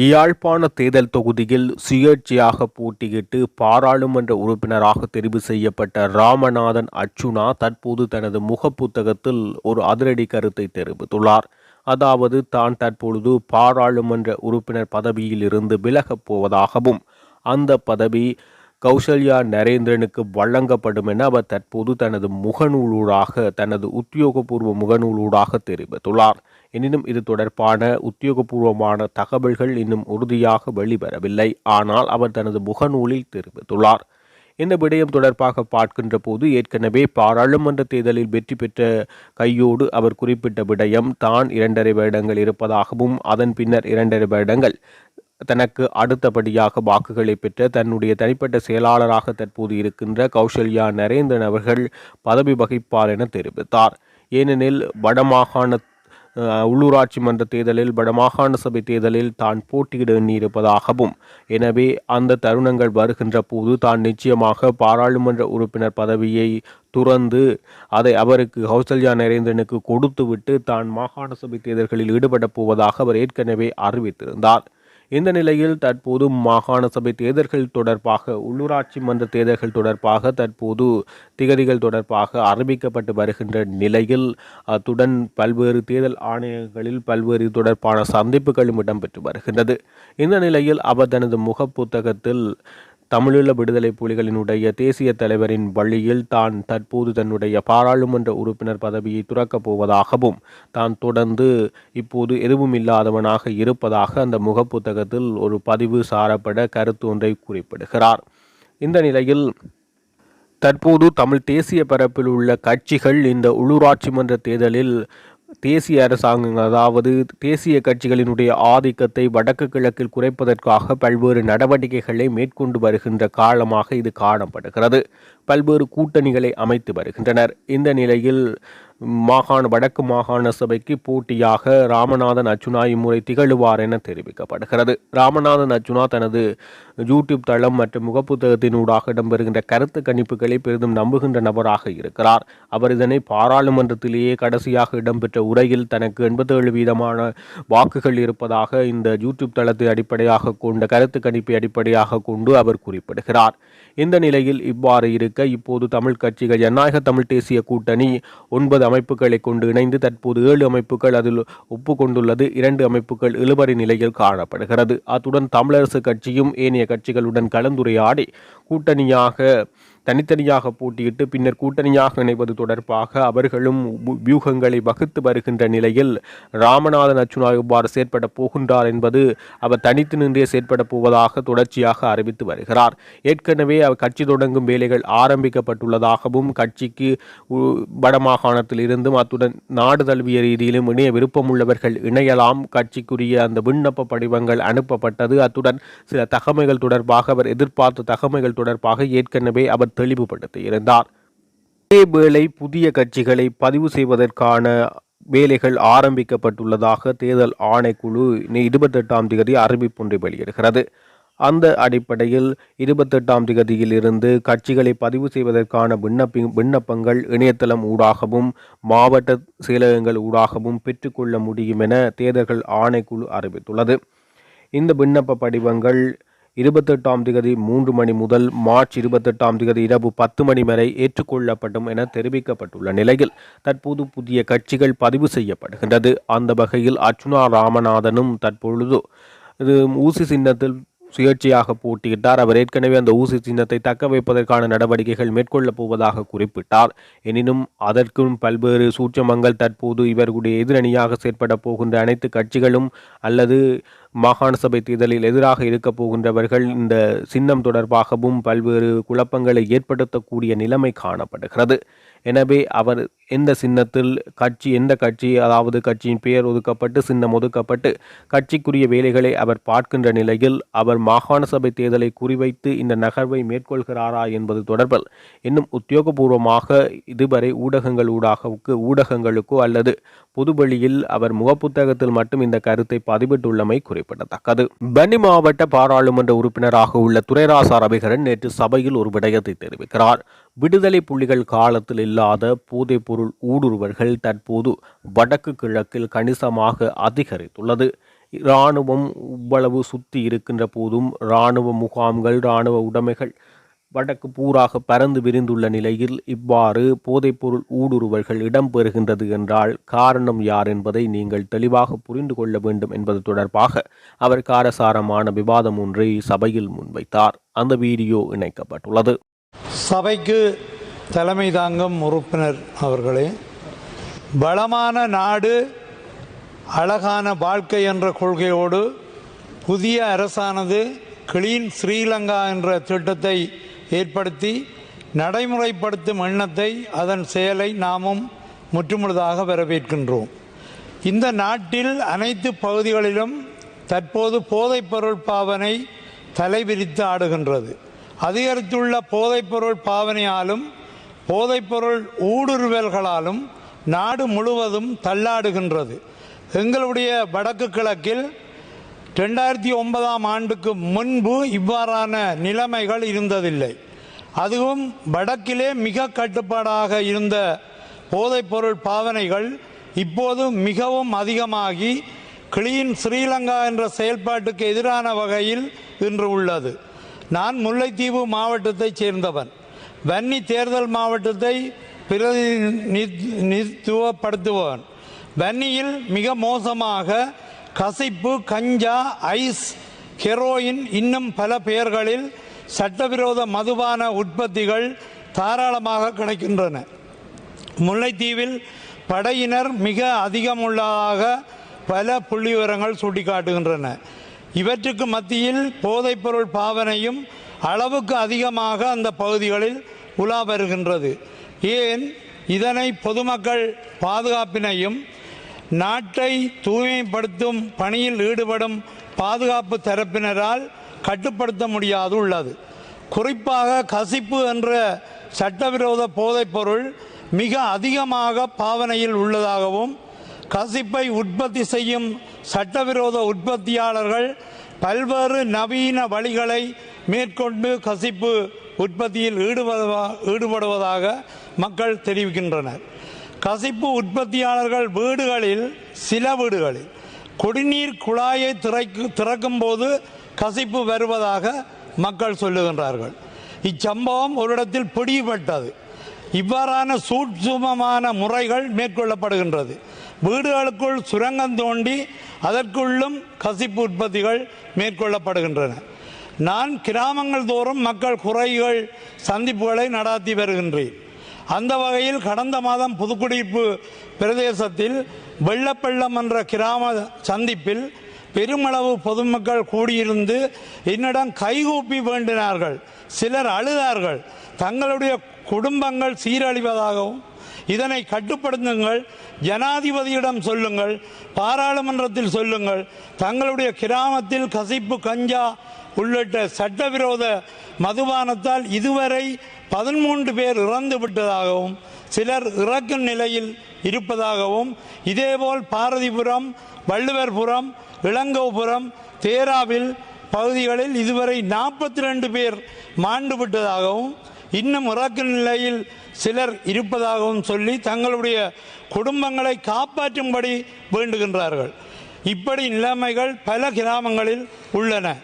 யாழ்ப்பாண தேர்தல் தொகுதியில் சுயேட்சையாக போட்டியிட்டு பாராளுமன்ற உறுப்பினராக தெரிவு செய்யப்பட்ட ராமநாதன் அர்ச்சுனா தற்போது தனது முகப்புத்தகத்தில் ஒரு அதிரடி கருத்தை தெரிவித்துள்ளார். அதாவது தான் தற்பொழுது பாராளுமன்ற உறுப்பினர் பதவியில் இருந்து விலகப் போவதாகவும் அந்த பதவி கௌசல்யா நரேந்திரனுக்கு வழங்கப்படும் என அவர் தற்போது தனது முகநூலூடாக தனது உத்தியோகபூர்வ முகநூலூடாக தெரிவித்துள்ளார். எனினும் இது தொடர்பான உத்தியோகபூர்வமான தகவல்கள் இன்னும் உறுதியாக வெளிவரவில்லை. ஆனால் அவர் தனது முகநூலில் தெரிவித்துள்ளார். இந்த விடயம் தொடர்பாக பார்க்கின்ற போது ஏற்கனவே பாராளுமன்ற தேர்தலில் வெற்றி பெற்ற கையோடு அவர் குறிப்பிட்ட விடயம் தான் இரண்டரை வருடங்கள் இருப்பதாகவும் அதன் பின்னர் இரண்டரை வருடங்கள் தனக்கு அடுத்தபடியாக வாக்குகளை பெற்ற தன்னுடைய தனிப்பட்ட செயலாளராக தற்போது இருக்கின்ற கௌசல்யா நரேந்திரன் அவர்கள் பதவி வகிப்பார் என தெரிவித்தார். ஏனெனில் வடமாகாண உள்ளூராட்சி மன்ற தேர்தலில் வடமாகாண சபை தேர்தலில் தான் போட்டியிட எண்ணியிருப்பதாகவும் எனவே அந்த தருணங்கள் வருகின்ற போது தான் நிச்சயமாக பாராளுமன்ற உறுப்பினர் பதவியை துறந்து அதை அவருக்கு கௌசல்யா நரேந்திரனுக்கு கொடுத்துவிட்டு தான் மாகாண சபை தேர்தல்களில் ஈடுபடப் போவதாக அவர் ஏற்கனவே அறிவித்திருந்தார். இந்த நிலையில் தற்போது மாகாண சபை தேர்தல்கள் தொடர்பாக உள்ளூராட்சி மன்ற தேர்தல்கள் தொடர்பாக தற்போது திகதிகள் தொடர்பாக அறிவிக்கப்பட்டு வருகின்ற நிலையில் அத்துடன் பல்வேறு தேர்தல் ஆணையங்களில் பல்வேறு தொடர்பான சந்திப்புகளும் இடம்பெற்று வருகின்றது. இந்த நிலையில் அவர் தனது முகப்புத்தகத்தில் தமிழீழ விடுதலை புலிகளினுடைய தேசிய தலைவரின் வழியில் தான் தற்போது தன்னுடைய பாராளுமன்ற உறுப்பினர் பதவியை துறக்கப் போவதாகவும் தான் தொடர்ந்து இப்போது எதுவும் இல்லாதவனாக இருப்பதாக அந்த முகப்புத்தகத்தில் ஒரு பதிவு சாரப்பட கருத்து ஒன்றை குறிப்பிடுகிறார். இந்த நிலையில் தற்போது தமிழ் தேசிய பரப்பில் உள்ள கட்சிகள் இந்த உள்ளூராட்சி மன்ற தேர்தலில் தேசிய அரசாங்கங்கள் அதாவது தேசிய கட்சிகளினுடைய ஆதிக்கத்தை வடக்கு கிழக்கில் குறைப்பதற்காக பல்வேறு நடவடிக்கைகளை மேற்கொண்டு வருகின்ற காலமாக இது காணப்படுகிறது. பல்வேறு கூட்டணிகளை அமைத்து வருகின்றனர். இந்த நிலையில் மாகாண வடக்கு மாகாண சபைக்கு போட்டியாக ராமநாதன் அச்சுனா இம்முறை திகழுவார் என தெரிவிக்கப்படுகிறது. ராமநாதன் அச்சுனா தனது யூடியூப் தளம் மற்றும் முகப்புத்தகத்தினூடாக இடம்பெறுகின்ற கருத்து கணிப்புகளை பெரிதும் நம்புகின்ற நபராக இருக்கிறார். அவர் இதனை பாராளுமன்றத்திலேயே கடைசியாக இடம்பெற்ற உரையில் தனக்கு எண்பத்தேழு வீதமான வாக்குகள் இருப்பதாக இந்த யூடியூப் தளத்தை அடிப்படையாக கொண்ட கருத்து கணிப்பை அடிப்படையாக கொண்டு அவர் குறிப்பிடுகிறார். இந்த நிலையில் இவ்வாறு இருக்க இப்போது தமிழ் கட்சிகள் ஜனநாயக தமிழ் தேசிய கூட்டணி ஒன்பது அமைப்புகளை கொண்டு இணைந்து தற்போது ஏழு அமைப்புகள் அதில் ஒப்புக்கொண்டுள்ளது. இரண்டு அமைப்புகள் இழுபறி நிலையில் காணப்படுகிறது. அத்துடன் தமிழரசு கட்சியும் ஏனைய கட்சிகளுடன் கலந்துரையாடி கூட்டணியாக தனித்தனியாக போட்டியிட்டு பின்னர் கூட்டணியாக இணைவது தொடர்பாக அவர்களும் வியூகங்களை வகுத்து வருகின்ற நிலையில் ராமநாதன் அச்சுனா இவ்வாறு செயற்பட போகின்றார் என்பது அவர் தனித்து நின்றே செயற்பட போவதாக தொடர்ச்சியாக அறிவித்து வருகிறார். ஏற்கனவே அவர் கட்சி தொடங்கும் வேலைகள் ஆரம்பிக்கப்பட்டுள்ளதாகவும் கட்சிக்கு உ- வடமாகாணத்தில் இருந்தும் அத்துடன் நாடு தழுவிய ரீதியிலும் இணைய விருப்பமுள்ளவர்கள் இணையலாம். கட்சிக்குரிய அந்த விண்ணப்ப படிவங்கள் அனுப்பப்பட்டது. அத்துடன் சில தகமைகள் தொடர்பாக அவர் எதிர்பார்த்த தகமைகள் தொடர்பாக ஏற்கனவே அவர் தெளிவுபடுத்தியிருந்தார் இதேவேளை புதிய கட்சிகளை பதிவு செய்வதற்கான வேலைகள் ஆரம்பிக்கப்பட்டுள்ளதாக தேர்தல் ஆணைக்குழு இருபத்தெட்டாம் தேதி அறிவிப்பொன்றை வெளியிடுகிறது. அந்த அடிப்படையில் இருபத்தெட்டாம் தேதியில் இருந்து கட்சிகளை பதிவு செய்வதற்கான விண்ணப்பி விண்ணப்பங்கள் இணையதளம் ஊடாகவும் மாவட்ட செயலகங்கள் ஊடாகவும் பெற்றுக்கொள்ள முடியும் என தேர்தல்கள் ஆணைக்குழு அறிவித்துள்ளது. இந்த விண்ணப்ப படிவங்கள் இருபத்தெட்டாம் திகதி மூன்று மணி முதல் மார்ச் இருபத்தெட்டாம் திகதி இரவு பத்து மணி வரை ஏற்றுக்கொள்ளப்படும் என தெரிவிக்கப்பட்டுள்ள நிலையில் தற்போது புதிய கட்சிகள் பதிவு செய்யப்படுகின்றது. அந்த வகையில் அர்ச்சுனா ராமநாதனும் தற்பொழுது இது ஊசி சின்னத்தில் சுயேட்சையாக போட்டியிட்டார். அவர் ஏற்கனவே அந்த ஊசி சின்னத்தை தக்க வைப்பதற்கான நடவடிக்கைகள் மேற்கொள்ளப் போவதாக குறிப்பிட்டார். எனினும் அதற்கும் பல்வேறு சூட்சமங்கள் தற்போது இவர்களுடைய எதிரணியாக செயற்பட போகின்ற அனைத்து கட்சிகளும் அல்லது மாகாண சபை தேர்தலில் எதிராக இருக்கப் போகின்றவர்கள் இந்த சின்னம் தொடர்பாகவும் பல்வேறு குழப்பங்களை ஏற்படுத்தக்கூடிய நிலைமை காணப்படுகிறது. எனவே அவர் எந்த சின்னத்தில் கட்சி எந்த கட்சி அதாவது கட்சியின் பெயர் ஒதுக்கப்பட்டு சின்னம் ஒதுக்கப்பட்டு கட்சிக்குரிய வேலைகளை அவர் பார்க்கின்ற நிலையில் அவர் மாகாண சபை தேர்தலை குறிவைத்து இந்த நகர்வை மேற்கொள்கிறாரா என்பது தொடர்பில் இன்னும் உத்தியோகபூர்வமாக இதுவரை ஊடகங்கள் ஊடாகவுக்கு ஊடகங்களுக்கோ அல்லது பொதுவழியில் அவர் முகப்புத்தகத்தில் மட்டும் இந்த கருத்தை பதிவிட்டுள்ளமை குறிப்பிடத்தக்கது பனி மாவட்ட பாராளுமன்ற உறுப்பினராக உள்ள துரைராசா ரவிகரன் நேற்று சபையில் ஒரு விடயத்தை தெரிவிக்கிறார். விடுதலை புள்ளிகள் காலத்தில் இல்லாத போதைப்பொருள் ஊடுருவல்கள் தற்போது வடக்கு கிழக்கில் கணிசமாக அதிகரித்துள்ளது. இராணுவம் இவ்வளவு சுத்தி இருக்கின்ற போதும் இராணுவ முகாம்கள் இராணுவ உடைமைகள் வடக்கு பூராக பறந்து விரிந்துள்ள நிலையில் இவ்வாறு போதைப்பொருள் ஊடுருவல்கள் இடம்பெறுகின்றது என்றால் காரணம் யார் என்பதை நீங்கள் தெளிவாக புரிந்து கொள்ள வேண்டும் என்பது தொடர்பாக அவர் காரசாரமான விவாதம் ஒன்றை சபையில் முன்வைத்தார். அந்த வீடியோ இணைக்கப்பட்டுள்ளது. சபைக்கு தலைமை தாங்கும் உறுப்பினர் அவர்களே வளமான நாடு அழகான வாழ்க்கை என்ற கொள்கையோடு புதிய அரசானது கிளீன் ஸ்ரீலங்கா என்ற திட்டத்தை ஏற்படுத்தி நடைமுறைப்படுத்தும் எண்ணத்தை அதன் செயலை நாமும் முற்றுமுழுதாக வரவேற்கின்றோம். இந்த நாட்டில் அனைத்து பகுதிகளிலும் தற்போது போதைப்பொருள் பாவனை தலைவிரித்து ஆடுகின்றது. அதிகரித்துள்ள போதைப்பொருள் பாவனையாலும் போதைப்பொருள் ஊடுருவல்களாலும் நாடு முழுவதும் தள்ளாடுகின்றது. எங்களுடைய வடக்கு கிழக்கில் ரெண்டாயிரத்தி ஒன்பதாம் ஆண்டுக்கு முன்பு இவ்வாறான நிலைமைகள் இருந்ததில்லை. அதுவும் வடக்கிலே மிக கட்டுப்பாடாக இருந்த போதைப்பொருள் பாவனைகள் இப்போது மிகவும் அதிகமாகி கிளீன் ஸ்ரீலங்கா என்ற செயல்பாட்டுக்கு எதிரான வகையில் இன்று உள்ளது. நான் முல்லைத்தீவு மாவட்டத்தைச் சேர்ந்தவன். வன்னி தேர்தல் மாவட்டத்தை பிரதிநிதித்துவப்படுத்துபவன் வன்னியில் மிக மோசமாக கசிப்பு கஞ்சா ஐஸ் ஹெரோயின் இன்னும் பல பெயர்களில் சட்டவிரோத மதுபான உற்பத்திகள் தாராளமாக கிடைக்கின்றன. முல்லைத்தீவில் படையினர் மிக அதிகமுள்ளதாக பல புள்ளி விவரங்கள் சுட்டிக்காட்டுகின்றன. இவற்றுக்கு மத்தியில் போதைப்பொருள் பாவனையும் அளவுக்கு அதிகமாக அந்த பகுதிகளில் உலா வருகின்றது. ஏன்? இதனை பொதுமக்கள் பாதுகாப்பினையும் நாட்டை தூய்மைப்படுத்தும் பணியில் ஈடுபடும் பாதுகாப்பு தரப்பினரால் கட்டுப்படுத்த முடியாது உள்ளது. குறிப்பாக கசிப்பு என்ற சட்டவிரோத போதைப்பொருள் மிக அதிகமாக பாவனையில் உள்ளதாகவும் கசிப்பை உற்பத்தி செய்யும் சட்டவிரோத உற்பத்தியாளர்கள் பல்வேறு நவீன வழிகளை மேற்கொண்டு கசிப்பு உற்பத்தியில் ஈடுபடுவா ஈடுபடுவதாக மக்கள் தெரிவிக்கின்றனர். கசிப்பு உற்பத்தியாளர்கள் வீடுகளில் சில வீடுகளில் குடிநீர் குழாயை திறக்கு திறக்கும் போது கசிப்பு வருவதாக மக்கள் சொல்லுகின்றார்கள். இச்சம்பவம் ஒரு இடத்தில் பிடிபட்டது. இவ்வாறான சூட்சுமமான முறைகள் மேற்கொள்ளப்படுகின்றது. வீடுகளுக்குள் சுரங்கம் தோண்டி அதற்குள்ளும் கசிப்பு உற்பத்திகள் மேற்கொள்ளப்படுகின்றன. நான் கிராமங்கள் தோறும் மக்கள் குறைகள் சந்திப்புகளை நடாத்தி வருகின்றேன். அந்த வகையில் கடந்த மாதம் புதுக்குடிப்பு பிரதேசத்தில் வெள்ளப்பள்ளம் என்ற கிராம சந்திப்பில் பெருமளவு பொதுமக்கள் கூடியிருந்து என்னிடம் கைகூப்பி வேண்டினார்கள். சிலர் அழுதார்கள். தங்களுடைய குடும்பங்கள் சீரழிவதாகவும் இதனை கட்டுப்படுத்துங்கள். ஜனாதிபதியிடம் சொல்லுங்கள். பாராளுமன்றத்தில் சொல்லுங்கள். தங்களுடைய கிராமத்தில் கசிப்பு கஞ்சா உள்ளிட்ட சட்டவிரோத மதுபானத்தால் இதுவரை பதிமூன்று பேர் இறந்து விட்டதாகவும் சிலர் இறக்கும் நிலையில் இருப்பதாகவும் இதேபோல் பாரதிபுரம் வள்ளுவர்புரம் இளங்கோபுரம் தேராவில் பகுதிகளில் இதுவரை நாற்பத்தி ரெண்டு பேர் மாண்டு விட்டதாகவும் இன்னும் இறக்கும் நிலையில் சிலர் இருப்பதாகவும் சொல்லி தங்களுடைய குடும்பங்களை காப்பாற்றும்படி வேண்டுகின்றார்கள். இப்படி நிலைமைகள் பல கிராமங்களில் உள்ளன.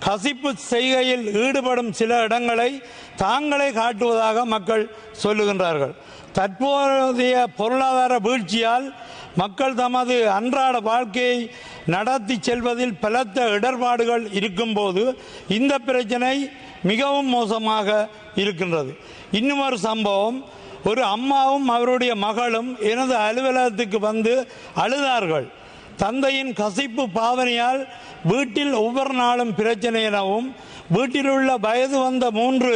கசிப்பு செய்கையில் ஈடுபடும் சில இடங்களை தாங்களே காட்டுவதாக மக்கள் சொல்லுகின்றார்கள். தற்போதைய பொருளாதார வீழ்ச்சியால் மக்கள் தமது அன்றாட வாழ்க்கையை நடத்தி செல்வதில் பலத்த இடர்பாடுகள் இருக்கும்போது இந்த பிரச்சனை மிகவும் மோசமாக இருக்கின்றது. இன்னும் ஒரு சம்பவம் ஒரு அம்மாவும் அவருடைய மகளும் எனது அலுவலகத்துக்கு வந்து அழுதார்கள். தந்தையின் கசிப்பு பாவனையால் வீட்டில் ஒவ்வொரு நாளும் பிரச்சனை எனவும் வீட்டில் உள்ள வயது வந்த மூன்று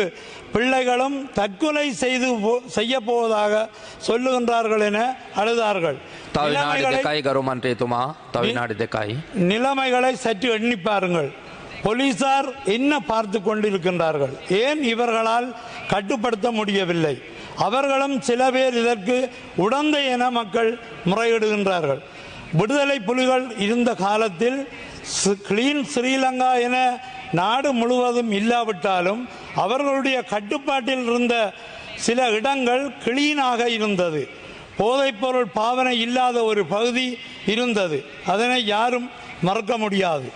பிள்ளைகளும் தற்கொலை செய்து செய்ய போவதாக சொல்லுகின்றார்கள் என அழுதார்கள். நிலைமைகளை சற்று எண்ணி பாருங்கள். போலீசார் என்ன பார்த்து கொண்டிருக்கின்றார்கள்? ஏன் இவர்களால் கட்டுப்படுத்த முடியவில்லை? அவர்களும் சில பேர் இதற்கு உடந்தை என மக்கள் முறையிடுகின்றார்கள். விடுதலை புலிகள் இருந்த காலத்தில் ஸ்- கிளீன் ஸ்ரீலங்கா என நாடு முழுவதும் இல்லாவிட்டாலும் அவர்களுடைய கட்டுப்பாட்டில் இருந்த சில இடங்கள் கிளீனாக இருந்தது. போதைப்பொருள் பாவனை இல்லாத ஒரு பகுதி இருந்தது. அதனை யாரும் மறக்க முடியாது.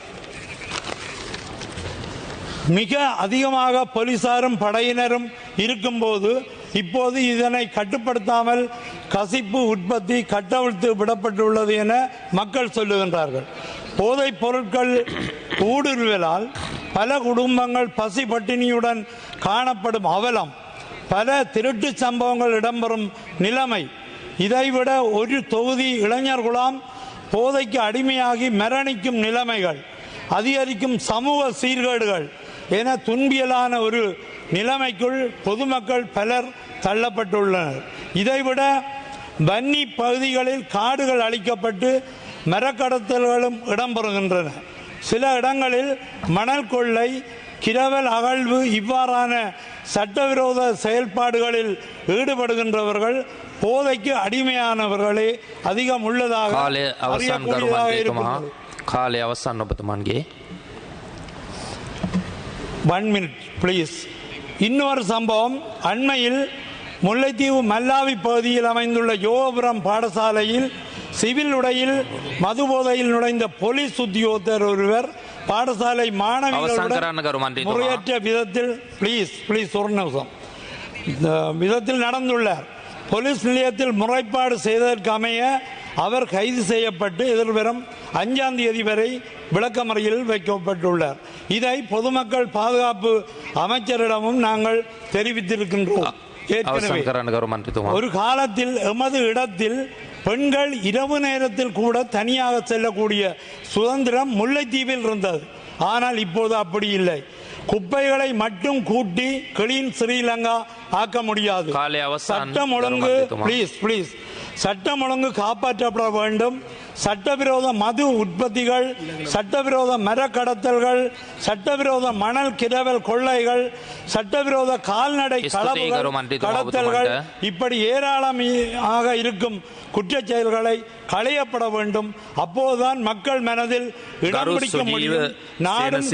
மிக அதிகமாக போலீசாரும் படையினரும் இருக்கும்போது இப்போது இதனை கட்டுப்படுத்தாமல் கசிப்பு உற்பத்தி கட்டவிழ்த்து விடப்பட்டுள்ளது என மக்கள் சொல்லுகின்றார்கள். போதைப் பொருட்கள் ஊடுருவலால் பல குடும்பங்கள் பசி பட்டினியுடன் காணப்படும் அவலம் பல திருட்டு சம்பவங்கள் இடம்பெறும் நிலைமை. இதைவிட ஒரு தொகுதி இளைஞர் குழாம் போதைக்கு அடிமையாகி மரணிக்கும் நிலைமைகள் அதிகரிக்கும் சமூக சீர்கேடுகள் என துன்பியலான ஒரு நிலைமைக்குள் பொதுமக்கள் பலர் தள்ளப்பட்டுள்ளனர். இதைவிட வன்னி பகுதிகளில் காடுகள் அழிக்கப்பட்டு மரக்கடத்தல்களும் இடம்பெறுகின்றன. சில இடங்களில் மணல் கொள்ளை கிரவல் அகழ்வு இவ்வாறான சட்டவிரோத செயல்பாடுகளில் ஈடுபடுகின்றவர்கள் போதைக்கு அடிமையானவர்களே அதிகம் உள்ளதாக காலை அவசான் அவசானம் பத்துமான்கே ஒன் மினிட் ப்ளீஸ் இன்னொரு சம்பவம். அண்மையில் முல்லைத்தீவு மல்லாவி பகுதியில் அமைந்துள்ள யோகபுரம் பாடசாலையில் சிவில் உடையில் மது போதையில் நுழைந்த போலீஸ் உத்தியோகத்தர் ஒருவர் பாடசாலை மாணவிகளுடன் முறையற்ற விதத்தில் பிளீஸ் பிளீஸ் ஒரு நிமிஷம். விதத்தில் நடந்துள்ளார் போலீஸ் நிலையத்தில் முறைப்பாடு செய்ததற்கு அமைய அவர் கைது செய்யப்பட்டு எதிர்வரும் அஞ்சாம் தேதி வரை விளக்கமறையில் வைக்கப்பட்டுள்ளார். இதை பொதுமக்கள் பாதுகாப்பு அமைச்சரிடமும் நாங்கள் தெரிவித்திருக்கின்றோம். ஒரு காலத்தில் எமது இடத்தில் பெண்கள் இரவு நேரத்தில் கூட தனியாக செல்லக்கூடிய சுதந்திரம் முல்லைத்தீவில் இருந்தது. ஆனால் இப்போது அப்படி இல்லை. குப்பைகளை மட்டும் கூட்டி கிளீன் ஸ்ரீலங்கா ஆக்க முடியாது. சட்டம் ஒழுங்கு பிளீஸ் பிளீஸ் சட்டம் ஒழுங்கு காப்பாற்றப்பட வேண்டும். சட்டவிரோத மது உற்பத்திகள் சட்டவிரோத மரக்கடத்தல்கள் சட்டவிரோத மணல் கிரவல் கொள்ளைகள் சட்டவிரோத கால்நடை கடத்தல்கள் இப்படி ஏராளமாக இருக்கும் குற்ற செயல்களை களையப்பட வேண்டும். அப்போதுதான் மக்கள் மனதில் இடம் பிடிக்க முடியும். நாடும்